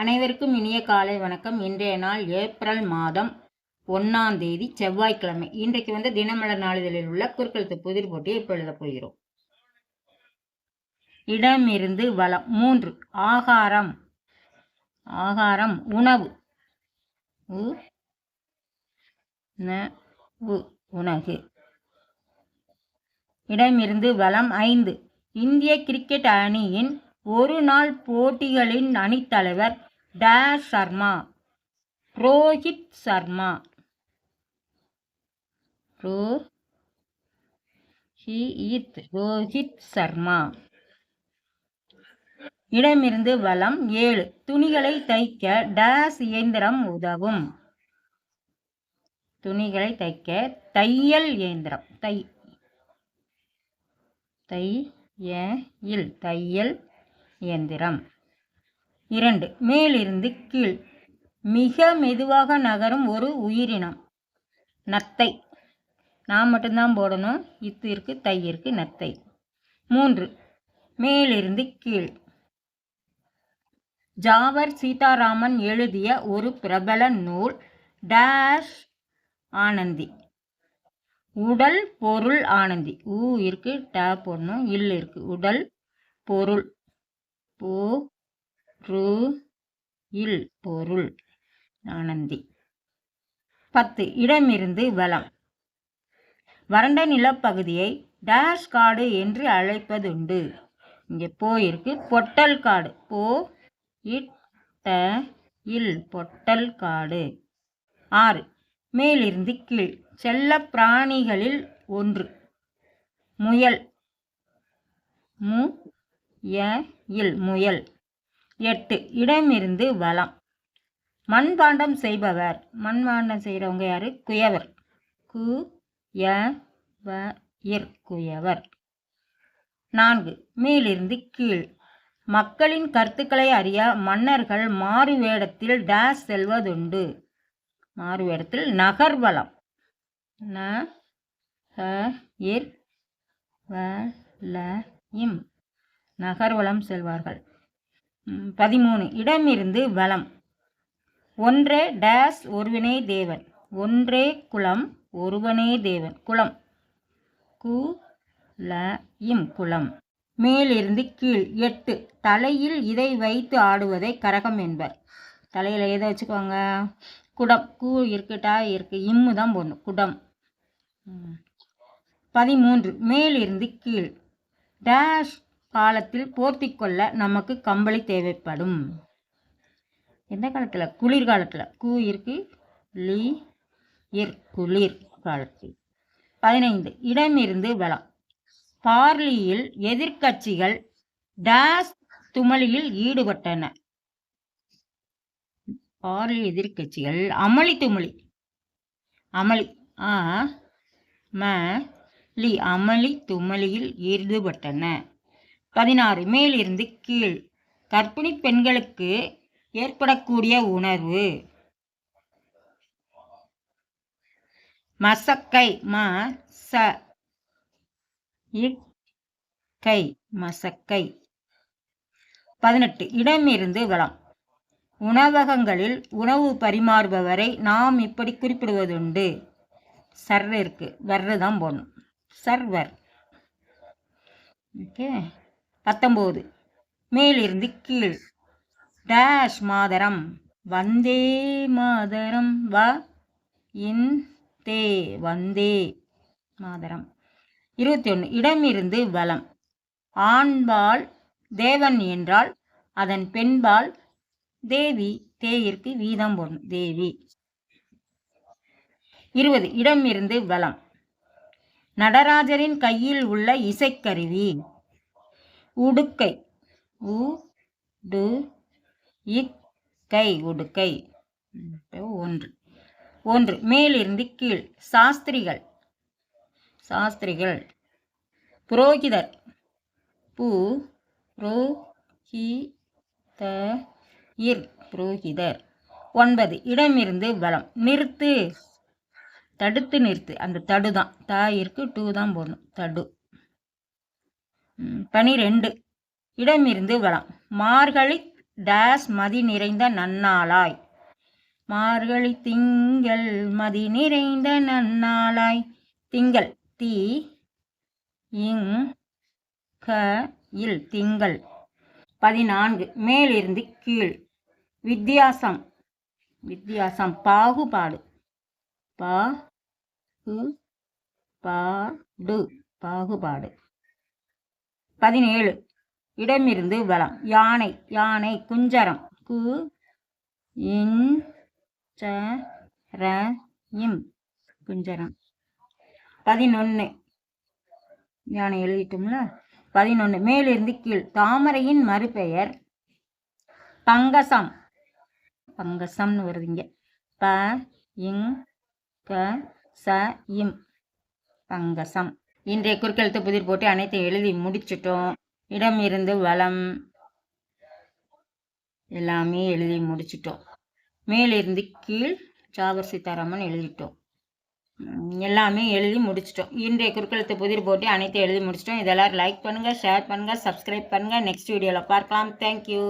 அனைவருக்கும் இனிய காலை வணக்கம். இன்றைய நாள் ஏப்ரல் மாதம் ஒன்றாம் தேதி செவ்வாய்க்கிழமை. இன்றைக்கு வந்து தினமலர் நாளிதழில் உள்ள குறுக்கெழுத்து புதிர் போட்டியை இப்போ போகிறோம். இடமிருந்து வளம். மூன்று ஆகாரம். ஆகாரம் உணவு. உ உ உணவு. இடமிருந்து வளம். ஐந்து இந்திய கிரிக்கெட் அணியின் ஒரு நாள் போட்டிகளின் அணித்தலைவர் டேஷ் சர்மா. ரோஹித் சர்மா. ரோ ரோஹித் ரோஹித் சர்மா. இடமிருந்து வலம் ஏழு. துணிகளை தைக்க டேஸ் இயந்திரம் உதவும். துணிகளை தைக்க தையல் இயந்திரம். தை தை இல் தையல் இயந்திரம். இரண்டு. மேலிருந்து கீழ். மிக மெதுவாக நகரும் ஒரு உயிரினம். நத்தை. நான் மட்டும்தான் போடணும். இத்து இருக்கு தை இருக்கு நத்தை. மூன்று. மேலிருந்து கீழ். ஜாவர் சீதாராமன் எழுதிய ஒரு பிரபல நூல் டேஷ் ஆனந்தி. உடல் பொருள் ஆனந்தி. ஊ இருக்கு டே போடணும் இல் இருக்கு. உடல் பொருள். போ ரு இல் பொருள். ஆனந்தி. பத்து. இடமிருந்து வளம் வறண்ட நிலப்பகுதியை டேஷ் காடு என்று அழைப்பதுண்டு. இங்கே போயிருக்கு பொட்டல் காடு. போ. இட்ட இல் பொட்டல் காடு. ஆறு. மேலிருந்து கீழ். செல்ல பிராணிகளில் ஒன்று. முயல். மு ய இல் முயல். எட்டு. இடமிருந்து வளம். மண்பாண்டம் செய்பவர். மண்பாண்டம் செய்கிறவங்க யாரு? குயவர். கு ய வ இர். குயவர். நான்கு. மேலிருந்து கீழ். மக்களின் கருத்துக்களை அறிய மன்னர்கள் மாறு வேடத்தில் டேஸ் செல்வதுண்டு. மாறு வேடத்தில் நகர்வலம் ந ஹ இர் வ ல இம். நகர்வலம் செல்வார்கள். பதிமூணு. இடமிருந்து வளம் ஒன்றே டேஸ் ஒருவனே தேவன். ஒன்றே குலம் ஒருவனே தேவன். குலம் கு ல இம் குலம் மேலிருந்து கீழ். எட்டு. தலையில் இதை வைத்து ஆடுவதை கரகம் என்பர். தலையில் எதை வச்சுக்கோங்க குடம். கூ இருக்குட்டா இருக்கு. இம்மு தான் போடணும். குடம். பதிமூன்று. மேலிருந்து கீழ். டேஷ் காலத்தில் போர்த்தி கொள்ள நமக்கு கம்பளி தேவைப்படும். எந்த காலத்தில்? குளிர்காலத்தில். கூ இருக்கு லீ இர் குளிர் காலத்தில். பதினைந்து. இடமிருந்து வளம். பார்லியில் எதிர்கட்சிகள் டேஸ் துமளியில் ஈடுபட்டன. பார்லி எதிர்கட்சிகள் அமளி துமளி. அமளி ஆ ம லி அமளி துமளியில் ஈடுபட்டன. பதினாறு. மேலிருந்து கீழ். கர்ப்பிணி பெண்களுக்கு ஏற்படக்கூடிய உணர்வு. மசக்கை. ம ச கை மசக்கை. பதினெட்டு. இடமிருந்து வளம். உணவகங்களில் உணவு பரிமாறுபவரை நாம் இப்படி குறிப்பிடுவதுண்டு. சர் இருக்கு வர்றதான் போடணும் சர்வர். ஓகே. பத்தொம்போது. மேலிருந்து கீழ். டேஷ் மாதரம். வந்தே மாதரம். வ. இன். தே. வந்தே மாதரம். இருபத்தி ஒன்று இடமிருந்து வலம். ஆண்பால் தேவன் என்றால் அதன் பெண்பால் தேவி. தேயிற்கு வீதம் போடணும் தேவி. இருபது. இடமிருந்து வலம். நடராஜரின் கையில் உள்ள இசைக்கருவி. உடுக்கை. உ டு இக்கை உடுக்கை. ஒன்று. ஒன்று. மேலிருந்து கீழ். சாஸ்திரிகள். சாஸ்திரிகள். புரோகிதர். பு ரோ ஹி த இர் புரோகிதர். ஒன்பது. இடமிருந்து வளம் நிறுத்து. தடுத்து நிறுத்து. அந்த தடு தான் தா இருக்கு டூ தான் போடணும். தடு. பனிரெண்டு இடமிருந்து வளம். மார்கழி டேஸ் மதி நிறைந்த நன்னாளாய். மார்கழி திங்கள் மதி நிறைந்த நன்னாளாய். திங்கள் தி இங் க இல் திங்கள். பதினான்கு மேலிருந்து கீழ். வித்தியாசம். வித்தியாசம். பாகுபாடு. பா பாடு பாகுபாடு. பதினேழு. இடமிருந்து வளம். யானை. யானை குஞ்சரம். கு இன் ச ர இம். குஞ்சரம். பதினொன்று யானை எழுதிட்டோம்ல? பதினொன்று மேலிருந்து கீழ். தாமரையின் மறுபெயர் பங்கசம். பங்கசம்னு வருது இங்கே. ப இங் க ச இம். பங்கசம். இன்றைய குறுக்கெழுத்து புதிர் போட்டு அனைத்தையும் எழுதி முடிச்சிட்டோம். இடம் இருந்து வளம் எல்லாமே எழுதி முடிச்சிட்டோம். மேலிருந்து கீழ் ஜாகர் சீதாராமன் எழுதிட்டோம். எல்லாமே எழுதி முடிச்சிட்டோம். இன்றைய குறுக்கெழுத்து புதிர் போட்டு அனைத்தையும் எழுதி முடிச்சிட்டோம். இதெல்லாம் லைக் பண்ணுங்கள் ஷேர் பண்ணுங்கள் சப்ஸ்கிரைப் பண்ணுங்கள் நெக்ஸ்ட் வீடியோவில் பார்க்கலாம். தேங்க்யூ